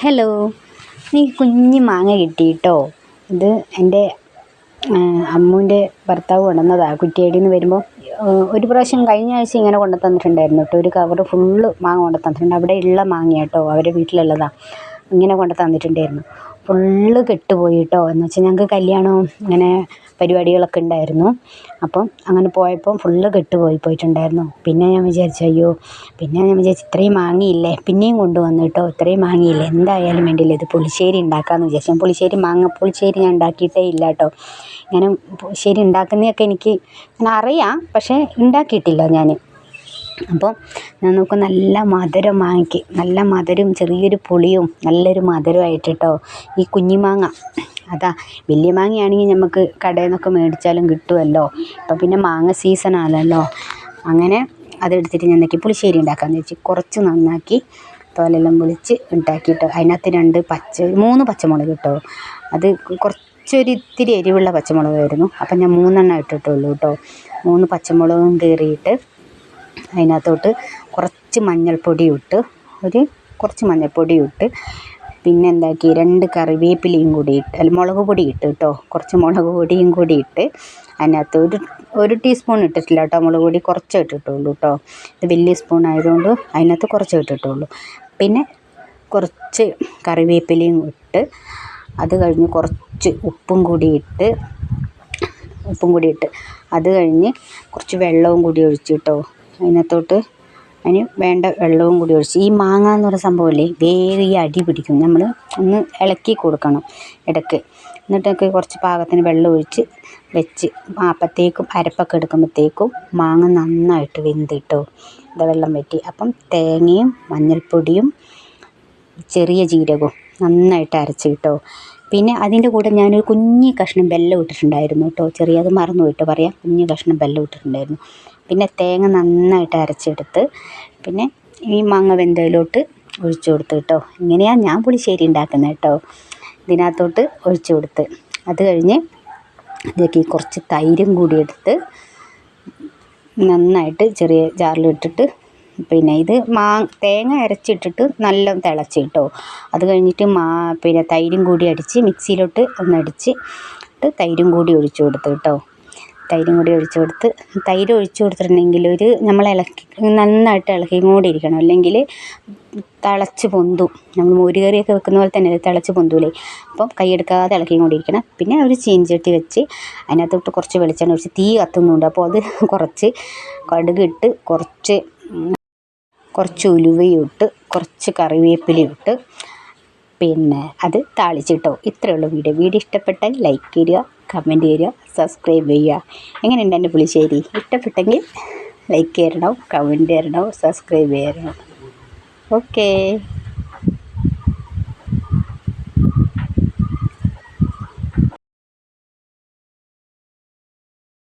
Hello എനിക്ക് കുഞ്ഞ് മാങ്ങ കിട്ടി കേട്ടോ ഇത് എന്റെ അമ്മുവിന്റെ ഭർത്താവ് കൊണ്ടുവന്നതാണ് കുറ്റിയാടിയിൽ നിന്ന് വരുമ്പോൾ ഒരു പ്രാവശ്യം കഴിഞ്ഞ ആഴ്ച ഇങ്ങനെ കൊണ്ടു തന്നിട്ടുണ്ടായിരുന്നു കേട്ടോ. ഒരു കവറ് ഫുള്ള് മാങ്ങ കൊണ്ടു തന്നിട്ടുണ്ട് അവിടെ ഉള്ള മാങ്ങയാട്ടോ. കേട്ടോ അവരുടെ വീട്ടിലുള്ളതാണ് ഇങ്ങനെ കൊണ്ടു തന്നിട്ടുണ്ടായിരുന്നു ഫുള്ള് കെട്ടുപോയി കേട്ടോ എന്ന് വെച്ചാൽ ഞങ്ങൾക്ക് കല്യാണവും ഇങ്ങനെ പരിപാടികളൊക്കെ ഉണ്ടായിരുന്നു അപ്പം അങ്ങനെ പോയപ്പം ഫുള്ള് കെട്ടുപോയി പോയിട്ടുണ്ടായിരുന്നു. പിന്നെ ഞാൻ വിചാരിച്ചു അയ്യോ പിന്നെ ഞാൻ വിചാരിച്ചു ഇത്രയും മാങ്ങയില്ലേ? പിന്നെയും കൊണ്ടുവന്നു കേട്ടോ ഇത്രയും മാങ്ങയില്ലേ? എന്തായാലും വേണ്ടിയില്ല ഇത് പുളിശ്ശേരി ഉണ്ടാക്കാമെന്ന് വിചാരിച്ചു. ഞാൻ പുളിശ്ശേരി മാങ്ങ പുളിശ്ശേരി ഞാൻ ഉണ്ടാക്കിയിട്ടേ ഇല്ല കേട്ടോ. ഇങ്ങനെ പുളിശ്ശേരി ഉണ്ടാക്കുന്നതൊക്കെ എനിക്ക് ഞാൻ അറിയാം പക്ഷേ ഉണ്ടാക്കിയിട്ടില്ല ഞാൻ അപ്പം ഞാൻ നോക്കും നല്ല മധുരം മാങ്ങയ്ക്ക് നല്ല മധുരം ചെറിയൊരു പുളിയും നല്ലൊരു മധുരമായിട്ട് കേട്ടോ ഈ കുഞ്ഞി മാങ്ങ അതാ വലിയ മാങ്ങയാണെങ്കിൽ നമുക്ക് കടയിൽ നിന്നൊക്കെ മേടിച്ചാലും കിട്ടുമല്ലോ ഇപ്പം പിന്നെ മാങ്ങ സീസൺ ആണല്ലോ. അങ്ങനെ അതെടുത്തിട്ട് ഞാൻ നോക്കി പുളിശ്ശേരി ഉണ്ടാക്കാമെന്ന് വെച്ച് കുറച്ച് നന്നാക്കി തോലെല്ലാം പൊളിച്ച് ഉണ്ടാക്കിയിട്ട് അതിനകത്ത് രണ്ട് പച്ച മൂന്ന് പച്ചമുളക് കേട്ടോ അത് കുറച്ചൊരു ഇത്തിരി എരിവുള്ള പച്ചമുളകായിരുന്നു. അപ്പം ഞാൻ മൂന്നെണ്ണം ഇട്ടിട്ടുള്ളൂ കേട്ടോ മൂന്ന് പച്ചമുളകും കീറിയിട്ട് അതിനകത്തോട്ട് കുറച്ച് മഞ്ഞൾപ്പൊടി ഇട്ട് ഒരു കുറച്ച് മഞ്ഞൾപ്പൊടി ഇട്ട് പിന്നെ എന്താക്കി രണ്ട് കറിവേപ്പിലയും കൂടി ഇട്ട് അല്ല മുളക് പൊടി ഇട്ട് കേട്ടോ കുറച്ച് മുളക് പൊടിയും കൂടി ഇട്ട് അതിനകത്ത് ഒരു ഒരു ടീസ്പൂൺ ഇട്ടിട്ടില്ല കേട്ടോ മുളക് പൊടി കുറച്ച് ഇട്ടിട്ടുള്ളൂ കേട്ടോ. ഇത് വലിയ സ്പൂൺ ആയതുകൊണ്ട് അതിനകത്ത് കുറച്ച് ഇട്ടിട്ടുള്ളൂ. പിന്നെ കുറച്ച് കറിവേപ്പിലയും ഇട്ട് അത് കഴിഞ്ഞ് കുറച്ച് ഉപ്പും കൂടി ഇട്ട് ഉപ്പും കൂടി ഇട്ട് അത് കഴിഞ്ഞ് കുറച്ച് വെള്ളവും കൂടി ഒഴിച്ച് കേട്ടോ. അതിനകത്തോട്ട് അതിന് വേണ്ട വെള്ളവും കൂടി ഒഴിച്ച്. ഈ മാങ്ങ എന്ന് പറയുന്ന സംഭവമില്ലേ വേഗം ഈ അടി പിടിക്കും. നമ്മൾ ഒന്ന് ഇളക്കി കൊടുക്കണം ഇടയ്ക്ക് എന്നിട്ടൊക്കെ കുറച്ച് പാകത്തിന് വെള്ളം ഒഴിച്ച് വെച്ച് അപ്പോഴത്തേക്കും അരപ്പൊക്കെ എടുക്കുമ്പോഴത്തേക്കും മാങ്ങ നന്നായിട്ട് വെന്തിട്ടോ. ഇത് വെള്ളം വറ്റി. അപ്പം തേങ്ങയും മഞ്ഞൾപ്പൊടിയും ചെറിയ ജീരകവും നന്നായിട്ട് അരച്ച് കിട്ടോ പിന്നെ അതിന്റെ കൂടെ ഞാനൊരു കുഞ്ഞി കഷ്ണം വെല്ലം ഇട്ടിട്ടുണ്ടായിരുന്നു കേട്ടോ. ചെറിയ അത് മറന്നു പോയിട്ട് പറയാം. കുഞ്ഞു കഷ്ണം വെല്ലം ഇട്ടിട്ടുണ്ടായിരുന്നു. പിന്നെ തേങ്ങ നന്നായിട്ട് അരച്ചെടുത്ത് പിന്നെ ഈ മാങ്ങ വെന്തതിലോട്ട് ഒഴിച്ചു കൊടുത്ത് കേട്ടോ. ഇങ്ങനെയാണ് ഞാൻ പുളിശ്ശേരി ഉണ്ടാക്കുന്നത് കേട്ടോ. ഇതിനകത്തോട്ട് ഒഴിച്ചു കൊടുത്ത്. അത് കഴിഞ്ഞ് ഇതിലേക്ക് കുറച്ച് തൈരും കൂടി എടുത്ത് നന്നായിട്ട് ചെറിയ ജാറിലിട്ടിട്ട് പിന്നെ ഇത് മാ തേങ്ങ അരച്ചിട്ടിട്ട് നല്ല തിളച്ച് കേട്ടോ അത് കഴിഞ്ഞിട്ട് മാ പിന്നെ തൈരും കൂടി അടിച്ച് മിക്സിയിലോട്ട് ഒന്നടിച്ച് തൈരും കൂടി ഒഴിച്ചു കൊടുത്ത് കേട്ടോ. തൈരും കൂടി ഒഴിച്ചു കൊടുത്ത് തൈര് ഒഴിച്ചു കൊടുത്തിട്ടുണ്ടെങ്കിൽ ഒരു നമ്മൾ ഇളക്കി നന്നായിട്ട് ഇളക്കിയും കൂടി ഇരിക്കണം അല്ലെങ്കിൽ തിളച്ച് പൊന്തു. നമ്മൾ മോരുകറിയൊക്കെ വെക്കുന്ന പോലെ തന്നെ തിളച്ച് പൊന്തൂലേ. അപ്പം കൈയെടുക്കാതെ ഇളക്കിയും കൂടി ഇരിക്കണം പിന്നെ ഒരു ചീഞ്ചട്ടി വെച്ച് അതിനകത്തോട്ട് കുറച്ച് വെളിച്ചെണ്ണ ഒഴിച്ച് തീ കത്തുന്നുണ്ട്. അപ്പോൾ അത് കുറച്ച് കടുകിട്ട് കുറച്ച് കുറച്ച് ഉലുവയും ഇട്ട് കുറച്ച് കറിവേപ്പിലയും ഇട്ട് പിന്നെ അത് താളിച്ചിട്ടോ. ഇത്രയേ ഉള്ളൂ വീഡിയോ. വീഡിയോ ഇഷ്ടപ്പെട്ടാൽ ലൈക്ക് ചെയ്യുക കമന്റ് ചെയ്യുക സബ്സ്ക്രൈബ് ചെയ്യുക. എങ്ങനെയുണ്ട് എന്റെ പുളിശ്ശേരി? ഇഷ്ടപ്പെട്ടെങ്കിൽ ലൈക്ക് ചെയ്യണം കമന്റ് ചെയ്യണം സബ്സ്ക്രൈബ് ചെയ്യണം? ഓക്കേ